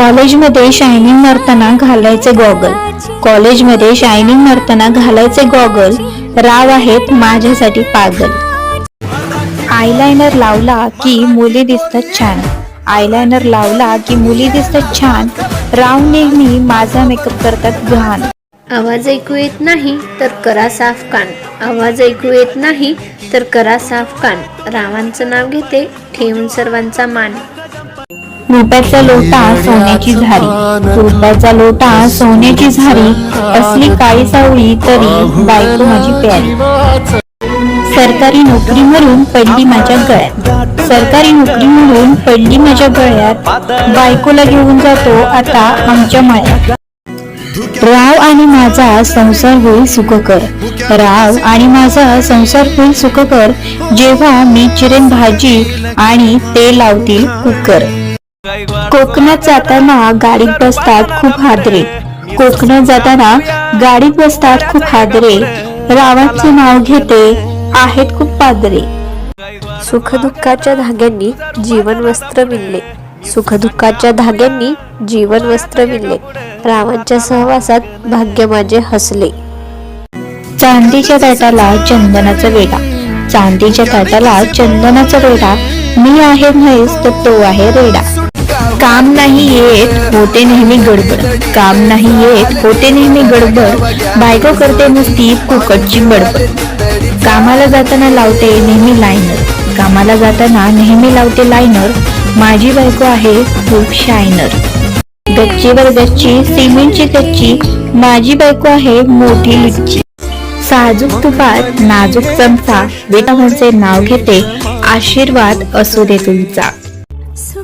कॉलेजमध्ये शायनिंग मारताना घालायचे गॉगल. कॉलेजमध्ये शायनिंग मारताना घालायचे गॉगल. राव आहेत माझ्यासाठी पागल. आयलायनर लावला की मुली दिसतात छान. आयलायनर लावला की मुली दिसतात छान. राव नेहमी माझा मेकअप करतात घाण. आवाज ऐकू येत नाही तर करा साफ कान. आवाज ऐकू येत नाही तर करा साफ कान. रावांचं नाव घेते ठेवून सर्वांचा मान. रुपयाचा लोटा सोन्याची झारी. रुपयाचा लोटा सोन्याची झारी असली काळी सावळी तरी बायको माझी प्यारी. सरकारी नोकरी म्हणून पडली माझ्या गळ्यात. सरकारी नोकरी म्हणून पडली माझ्या गळ्यात. बायकोला घेऊन जातो आता आमच्या माळ्यात. राव आणि माझा संसार होईल सुखकर. राव आणि माझा संसार होईल सुखकर. जेव्हा मी चिरेन भाजी आणि ते लावतील कुकर. कोकणात जाताना गाडीत बसतात खूप हादरे. कोकणात जाताना गाडीत बसतात खूप हादरे. रावांचे नाव घेते आहेत खूप पादरे. सुखदुःखाच्या धाग्यांनी जीवन वस्त्र विणले. सुखदुःखाच्या धाग्यांनी जीवन वस्त्र विणले. रावांच्या सहवासात भाग्य माझे हसले. चांदीच्या ताटाला चंदनाचा वेडा चांदीच्या ताटाला चंदनाचा वेडा मी आहे म्हैस तर तो आहे रेडा. काम नाही येत होते नेहमी गडबड. काम नाही येत होते नेहमी गडबड. बायको करते नुसती कुकटची बडबड. कामाला जाताना लावते नेहमी लायनर कामाला जाताना नेहमी लावते लायनर माझी बायको आहे खूप शायनर गच्चीवर गच्ची सिमेंटची गच्ची. माझी बायको आहे मोठी लिच्ची साजूक तुपात नाजूक चमचा. विटामांचे नाव घेते आशीर्वाद असू दे तुमचा.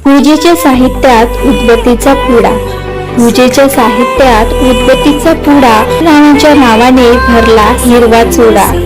पूजेच्या साहित्यात उदबत्तीचा पुडा. पूजेच्या साहित्यात उदबत्तीचा पुडा रामाच्या नावाने भरला हिरवा चुडा.